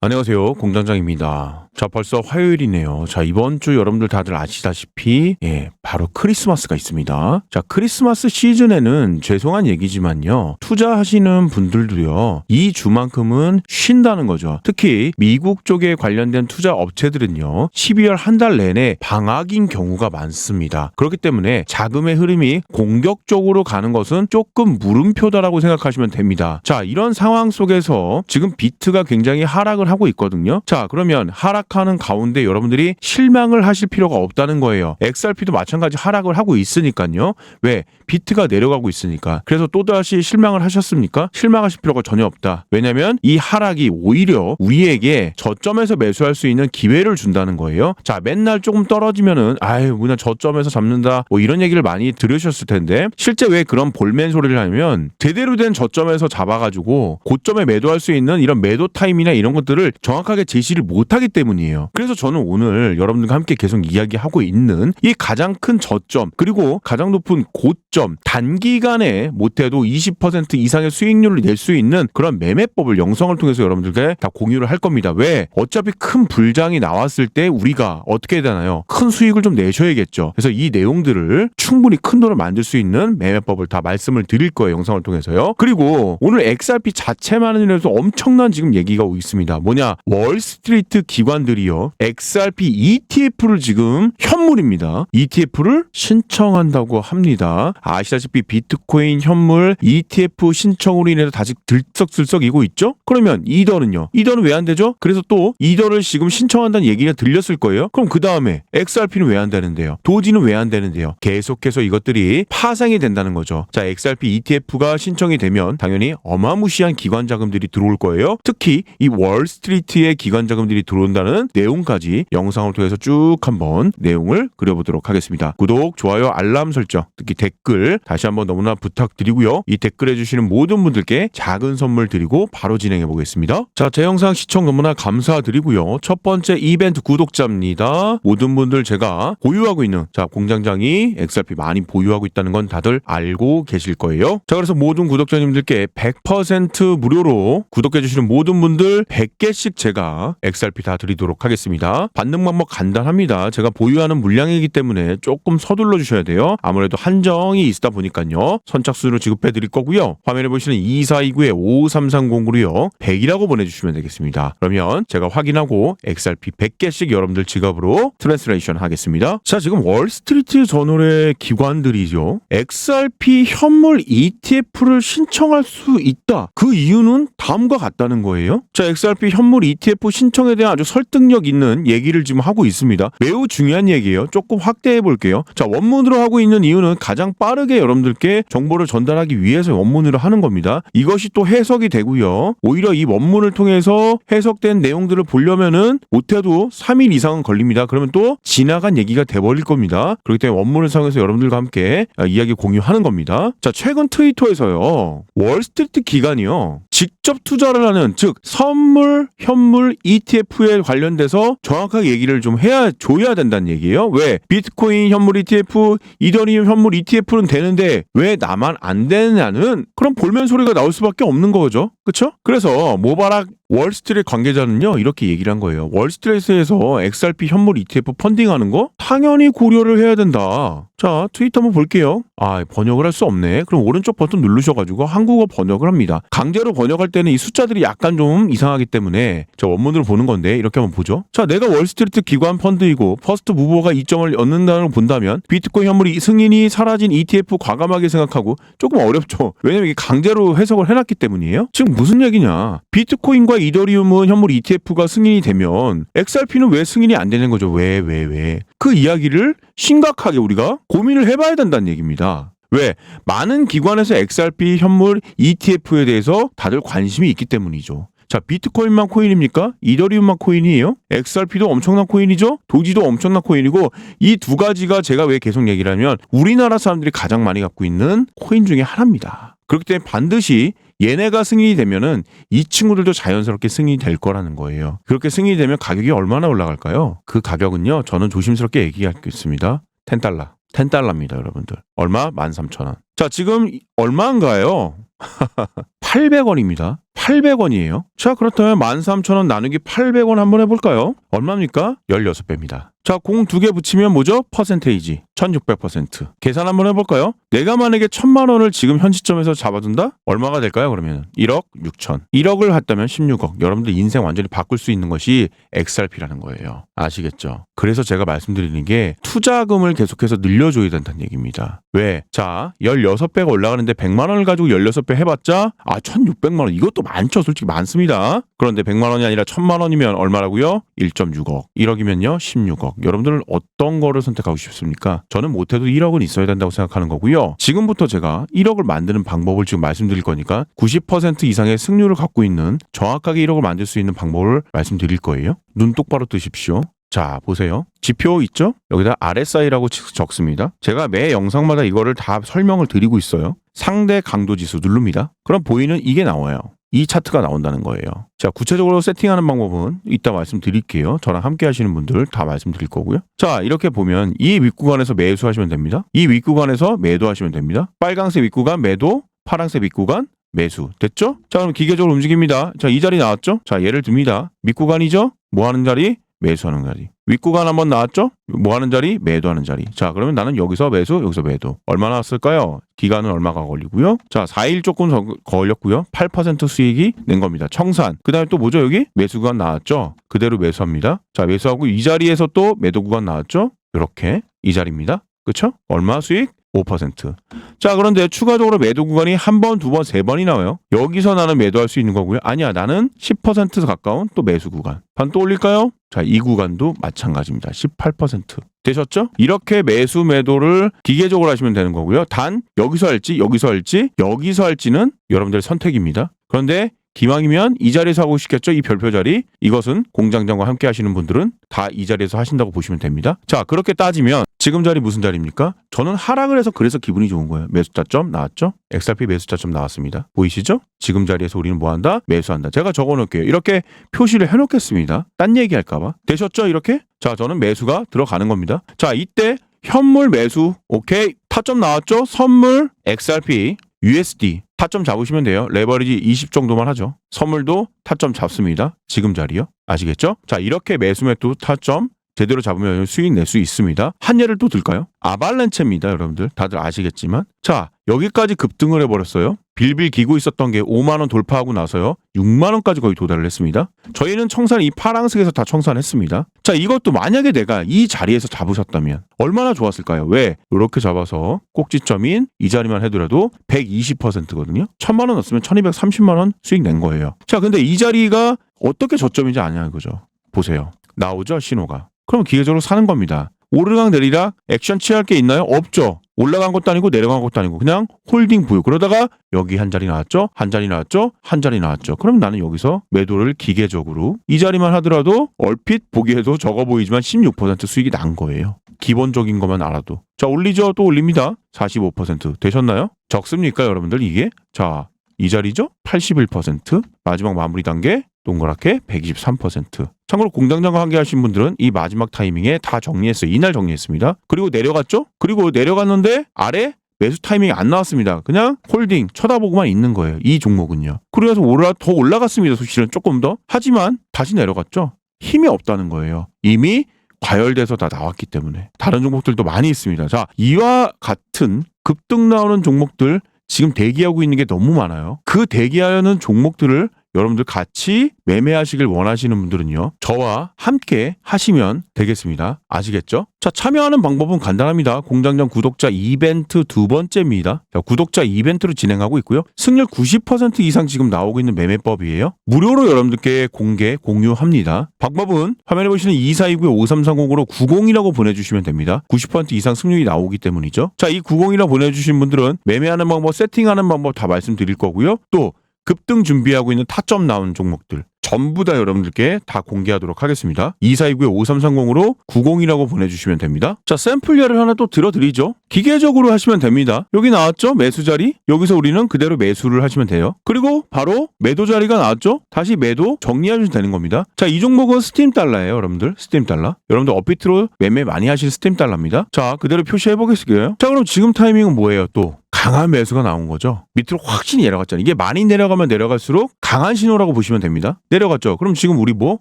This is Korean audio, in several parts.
안녕하세요. 공장장입니다. 자, 벌써 화요일이네요. 자, 이번 주 여러분들 다들 아시다시피, 예, 바로 크리스마스가 있습니다. 자, 크리스마스 시즌에는 죄송한 얘기지만요. 투자하시는 분들도요, 이 주만큼은 쉰다는 거죠. 특히 미국 쪽에 관련된 투자 업체들은요, 12월 한 달 내내 방학인 경우가 많습니다. 그렇기 때문에 자금의 흐름이 공격적으로 가는 것은 조금 물음표다라고 생각하시면 됩니다. 자, 이런 상황 속에서 지금 비트가 굉장히 하락을 하고 있거든요. 자, 그러면 하락 하는 가운데 여러분들이 실망을 하실 필요가 없다는 거예요. XRP도 마찬가지 하락을 하고 있으니까요. 왜? 비트가 내려가고 있으니까. 그래서 또다시 실망을 하셨습니까? 실망하실 필요가 전혀 없다. 왜냐면 이 하락이 오히려 우리에게 저점에서 매수할 수 있는 기회를 준다는 거예요. 자, 맨날 조금 떨어지면은 아유, 그냥 저점에서 잡는다. 뭐 이런 얘기를 많이 들으셨을 텐데 실제 왜 그런 볼멘 소리를 하냐면 제대로 된 저점에서 잡아가지고 고점에 매도할 수 있는 이런 매도 타임이나 이런 것들을 정확하게 제시를 못하기 때문 이에요. 그래서 저는 오늘 여러분들과 함께 계속 이야기하고 있는 이 가장 큰 저점 그리고 가장 높은 고점 단기간에 못해도 20% 이상의 수익률을 낼 수 있는 그런 매매법을 영상을 통해서 여러분들께 다 공유를 할 겁니다. 왜? 어차피 큰 불장이 나왔을 때 우리가 어떻게 되나요? 큰 수익을 좀 내셔야겠죠. 그래서 이 내용들을 충분히 큰 돈을 만들 수 있는 매매법을 다 말씀을 드릴 거예요. 영상을 통해서요. 그리고 오늘 XRP 자체만으로도 엄청난 지금 얘기가 오고 있습니다. 뭐냐? 월스트리트 기관들이요. XRP ETF를 지금 현물입니다. ETF를 신청한다고 합니다. 아시다시피 비트코인 현물 ETF 신청으로 인해서 다시 들썩들썩이고 있죠? 그러면 이더는요? 이더는 왜 안 되죠? 그래서 또 이더를 지금 신청한다는 얘기가 들렸을 거예요. 그럼 그 다음에 XRP는 왜 안 되는데요? 도지는 왜 안 되는데요? 계속해서 이것들이 파생이 된다는 거죠. 자, XRP ETF가 신청이 되면 당연히 어마무시한 기관 자금들이 들어올 거예요. 특히 이 월스트리트의 기관 자금들이 들어온다는 내용까지 영상을 통해서 쭉 한번 내용을 그려보도록 하겠습니다. 구독, 좋아요, 알람 설정, 특히 댓글 다시 한번 너무나 부탁드리고요. 이 댓글 해주시는 모든 분들께 작은 선물 드리고 바로 진행해 보겠습니다. 자, 제 영상 시청 너무나 감사드리고요. 첫 번째 이벤트 구독자입니다. 모든 분들 제가 보유하고 있는 자 공장장이 XRP 많이 보유하고 있다는 건 다들 알고 계실 거예요. 자, 그래서 모든 구독자님들께 100% 무료로 구독해 주시는 모든 분들 100개씩 제가 XRP 다 드리도록 하겠습니다. 받는 방법 간단합니다. 제가 보유하는 물량이기 때문에 조금 서둘러 주셔야 돼요. 아무래도 한정이 있다 보니까요. 선착순으로 지급해 드릴 거고요. 화면에 보시는 2429에 5330으로요. 100이라고 보내주시면 되겠습니다. 그러면 제가 확인하고 XRP 100개씩 여러분들 지갑으로 트랜스레이션 하겠습니다. 자, 지금 월스트리트 저널의 기관들이죠. XRP 현물 ETF를 신청할 수 있다. 그 이유는 다음과 같다는 거예요. 자, XRP 현물 ETF 신청에 대한 아주 설득력 있는 얘기를 지금 하고 있습니다. 매우 중요한 얘기예요. 조금 확대해 볼게요. 자, 원문으로 하고 있는 이유는 가장 빠 르게 여러분들께 정보를 전달하기 위해서 원문으로 하는 겁니다. 이것이 또 해석이 되고요. 오히려 이 원문을 통해서 해석된 내용들을 보려면은 못해도 3일 이상은 걸립니다. 그러면 또 지나간 얘기가 돼버릴 겁니다. 그렇기 때문에 원문을 사용해서 여러분들과 함께 아, 이야기 공유하는 겁니다. 자, 최근 트위터에서요. 월스트리트 기관이요. 직접 투자를 하는 즉 선물, 현물 ETF에 관련돼서 정확하게 얘기를 좀 해야 줘야 된다는 얘기예요. 왜 비트코인 현물 ETF, 이더리움 현물 ETF 는 되는데 왜 나만 안 되느냐는 그런 볼멘 소리가 나올 수밖에 없는 거죠. 그렇죠? 그래서 모바락 월스트리트 관계자는요 이렇게 얘기를 한 거예요. 월스트리트에서 XRP 현물 ETF 펀딩하는 거 당연히 고려를 해야 된다. 자 트위터 한번 볼게요. 아 번역을 할 수 없네. 그럼 오른쪽 버튼 누르셔가지고 한국어 번역을 합니다. 강제로 번역할 때는 이 숫자들이 약간 좀 이상하기 때문에 저 원문으로 보는 건데 이렇게 한번 보죠. 자 내가 월스트리트 기관 펀드이고 퍼스트 무버가 이점을 얻는다는 걸 본다면 비트코인 현물이 승인이 사라진 ETF 과감하게 생각하고 조금 어렵죠. 왜냐면 이게 강제로 해석을 해놨기 때문이에요. 지금 무슨 얘기냐? 비트코인과 이더리움은 현물 ETF가 승인이 되면 XRP는 왜 승인이 안 되는 거죠? 왜, 왜, 왜? 그 이야기를 심각하게 우리가 고민을 해봐야 된다는 얘기입니다. 왜? 많은 기관에서 XRP 현물 ETF에 대해서 다들 관심이 있기 때문이죠. 자, 비트코인만 코인입니까? 이더리움만 코인이에요? XRP도 엄청난 코인이죠? 도지도 엄청난 코인이고 이 두 가지가 제가 왜 계속 얘기를 하면 우리나라 사람들이 가장 많이 갖고 있는 코인 중에 하나입니다. 그렇기 때문에 반드시 얘네가 승인이 되면은 이 친구들도 자연스럽게 승인이 될 거라는 거예요. 그렇게 승인이 되면 가격이 얼마나 올라갈까요? 그 가격은요, 저는 조심스럽게 얘기하겠습니다. 10달러. 10달러입니다, 여러분들. 얼마? 13,000원. 자, 지금 얼마인가요? 800원입니다. 800원이에요. 자, 그렇다면 13,000원 나누기 800원 한번 해볼까요? 얼마입니까? 16배입니다. 자, 공 두 개 붙이면 뭐죠? 퍼센테이지. 1600%. 계산 한번 해볼까요? 내가 만약에 1000만 원을 지금 현 시점에서 잡아둔다? 얼마가 될까요, 그러면? 1억 6천. 1억을 했다면 16억. 여러분들 인생 완전히 바꿀 수 있는 것이 XRP라는 거예요. 아시겠죠? 그래서 제가 말씀드리는 게 투자금을 계속해서 늘려줘야 된다는 얘기입니다. 왜? 자, 16배가 올라가는데 100만 원을 가지고 16배 해봤자, 아, 1600만 원. 이것도 많죠. 솔직히 많습니다. 그런데 100만 원이 아니라 1000만 원이면 얼마라고요? 1.6억. 1억이면요? 16 억. 여러분들은 어떤 거를 선택하고 싶습니까? 저는 못해도 1억은 있어야 된다고 생각하는 거고요. 지금부터 제가 1억을 만드는 방법을 지금 말씀드릴 거니까 90% 이상의 승률을 갖고 있는 정확하게 1억을 만들 수 있는 방법을 말씀드릴 거예요. 눈 똑바로 뜨십시오. 자, 보세요. 지표 있죠? 여기다 RSI라고 적습니다. 제가 매 영상마다 이거를 다 설명을 드리고 있어요. 상대 강도 지수 누릅니다. 그럼 보이는 이게 나와요. 이 차트가 나온다는 거예요. 자, 구체적으로 세팅하는 방법은 이따 말씀드릴게요. 저랑 함께 하시는 분들 다 말씀드릴 거고요. 자, 이렇게 보면 이 윗구간에서 매수하시면 됩니다. 이 윗구간에서 매도하시면 됩니다. 빨강색 윗구간 매도, 파란색 윗구간 매수. 됐죠? 자, 그럼 기계적으로 움직입니다. 자, 이 자리 나왔죠? 자, 예를 듭니다. 밑구간이죠? 뭐 하는 자리? 매수하는 자리. 윗구간 한번 나왔죠? 뭐 하는 자리? 매도하는 자리. 자, 그러면 나는 여기서 매수, 여기서 매도. 얼마 나 왔을까요? 기간은 얼마가 걸리고요? 자, 4일 조금 더 걸렸고요. 8% 수익이 낸 겁니다. 청산. 그 다음에 또 뭐죠, 여기? 매수 구간 나왔죠? 그대로 매수합니다. 자, 매수하고 이 자리에서 또 매도 구간 나왔죠? 이렇게. 이 자리입니다. 그쵸? 얼마 수익? 5%. 자, 그런데 추가적으로 매도 구간이 한 번, 두 번, 세 번이 나와요. 여기서 나는 매도할 수 있는 거고요. 아니야, 나는 10% 가까운 또 매수 구간. 반 또 올릴까요? 자, 이 구간도 마찬가지입니다. 18%. 되셨죠? 이렇게 매수 매도를 기계적으로 하시면 되는 거고요. 단 여기서 할지 여기서 할지 여기서 할지는 여러분들의 선택입니다. 그런데 기왕이면 이 자리에서 하고 싶겠죠? 이 별표 자리. 이것은 공장장과 함께 하시는 분들은 다 이 자리에서 하신다고 보시면 됩니다. 자, 그렇게 따지면 지금 자리 무슨 자리입니까? 저는 하락을 해서 그래서 기분이 좋은 거예요. 매수자점 나왔죠? XRP 매수자점 나왔습니다. 보이시죠? 지금 자리에서 우리는 뭐 한다? 매수한다. 제가 적어 놓을게요. 이렇게 표시를 해 놓겠습니다. 딴 얘기 할까봐. 되셨죠? 이렇게? 자, 저는 매수가 들어가는 겁니다. 자, 이때 현물 매수. 오케이. 타점 나왔죠? 선물 XRP USD 타점 잡으시면 돼요. 레버리지 20 정도만 하죠. 선물도 타점 잡습니다. 지금 자리요. 아시겠죠? 자, 이렇게 매수 매도 타점 제대로 잡으면 수익 낼 수 있습니다. 한 예를 또 들까요? 아발렌체입니다, 여러분들. 다들 아시겠지만. 자, 여기까지 급등을 해버렸어요. 빌빌 기고 있었던 게 5만원 돌파하고 나서요. 6만원까지 거의 도달을 했습니다. 저희는 청산, 이 파랑색에서 다 청산했습니다. 자, 이것도 만약에 내가 이 자리에서 잡으셨다면 얼마나 좋았을까요? 왜? 이렇게 잡아서 꼭지점인 이 자리만 해더라도 120%거든요. 1000만원 넣었으면 1230만원 수익 낸 거예요. 자, 근데 이 자리가 어떻게 저점인지 아냐 이거죠. 보세요. 나오죠, 신호가. 그럼 기계적으로 사는 겁니다. 오르락 내리락 액션 취할 게 있나요? 없죠. 올라간 것도 아니고 내려간 것도 아니고 그냥 홀딩 보유. 그러다가 여기 한 자리 나왔죠? 한 자리 나왔죠? 한 자리 나왔죠? 그럼 나는 여기서 매도를 기계적으로 이 자리만 하더라도 얼핏 보기에도 적어 보이지만 16% 수익이 난 거예요. 기본적인 것만 알아도. 자, 올리죠? 또 올립니다. 45% 되셨나요? 적습니까, 여러분들 이게? 자, 이 자리죠? 81% 마지막 마무리 단계 동그랗게 123%. 참고로 공장장과 함께 하신 분들은 이 마지막 타이밍에 다 정리했어요. 이날 정리했습니다. 그리고 내려갔죠? 그리고 내려갔는데 아래 매수 타이밍이 안 나왔습니다. 그냥 홀딩 쳐다보고만 있는 거예요. 이 종목은요. 그래서 올라 더 올라갔습니다. 사실은 조금 더. 하지만 다시 내려갔죠. 힘이 없다는 거예요. 이미 과열돼서 다 나왔기 때문에 다른 종목들도 많이 있습니다. 자, 이와 같은 급등 나오는 종목들 지금 대기하고 있는 게 너무 많아요. 그 대기하려는 종목들을 여러분들 같이 매매하시길 원하시는 분들은요. 저와 함께 하시면 되겠습니다. 아시겠죠? 자, 참여하는 방법은 간단합니다. 공장장 구독자 이벤트 두 번째입니다. 자, 구독자 이벤트를 진행하고 있고요. 승률 90% 이상 지금 나오고 있는 매매법이에요. 무료로 여러분들께 공개, 공유합니다. 방법은 화면에 보시는 2429-5330으로 90이라고 보내주시면 됩니다. 90% 이상 승률이 나오기 때문이죠. 자, 이 90이라고 보내주신 분들은 매매하는 방법, 세팅하는 방법 다 말씀드릴 거고요. 또 급등 준비하고 있는 타점 나온 종목들 전부 다 여러분들께 다 공개하도록 하겠습니다. 2429-5330으로 90이라고 보내주시면 됩니다. 자, 샘플 예를 하나 또 들어드리죠. 기계적으로 하시면 됩니다. 여기 나왔죠? 매수 자리. 여기서 우리는 그대로 매수를 하시면 돼요. 그리고 바로 매도 자리가 나왔죠? 다시 매도 정리하시면 되는 겁니다. 자, 이 종목은 스팀 달러예요, 여러분들. 스팀 달러. 여러분들 업비트로 매매 많이 하실 스팀 달러입니다. 자, 그대로 표시해 보겠습니다. 자, 그럼 지금 타이밍은 뭐예요, 또? 강한 매수가 나온 거죠. 밑으로 확실히 내려갔잖아요. 이게 많이 내려가면 내려갈수록 강한 신호라고 보시면 됩니다. 내려갔죠. 그럼 지금 우리 뭐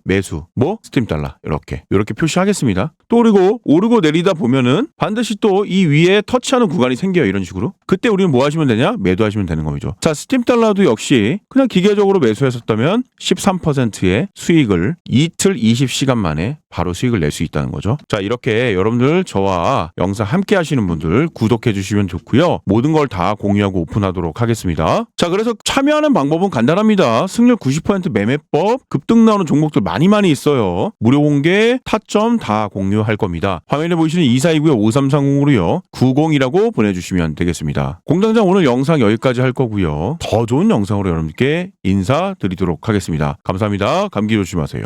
매수, 뭐 스팀 달러 이렇게 이렇게 표시하겠습니다. 또 그리고 오르고 내리다 보면은 반드시 또 이 위에 터치하는 구간이 생겨요. 이런 식으로. 그때 우리는 뭐 하시면 되냐? 매도하시면 되는 거죠. 자, 스팀 달러도 역시 그냥 기계적으로 매수했었다면 13%의 수익을 이틀 20시간 만에 바로 수익을 낼 수 있다는 거죠. 자, 이렇게 여러분들 저와 영상 함께 하시는 분들 구독해 주시면 좋고요. 모든 걸 다 공유하고 오픈하도록 하겠습니다. 자, 그래서 참여하는 방법은 간단합니다. 승률 90% 매매법, 급등 나오는 종목들 많이 많이 있어요. 무료 공개, 타점 다 공유 할 겁니다. 화면에 보이시는 2429에 5330으로요. 90이라고 보내주시면 되겠습니다. 공장장 오늘 영상 여기까지 할 거고요. 더 좋은 영상으로 여러분께 인사드리도록 하겠습니다. 감사합니다. 감기 조심하세요.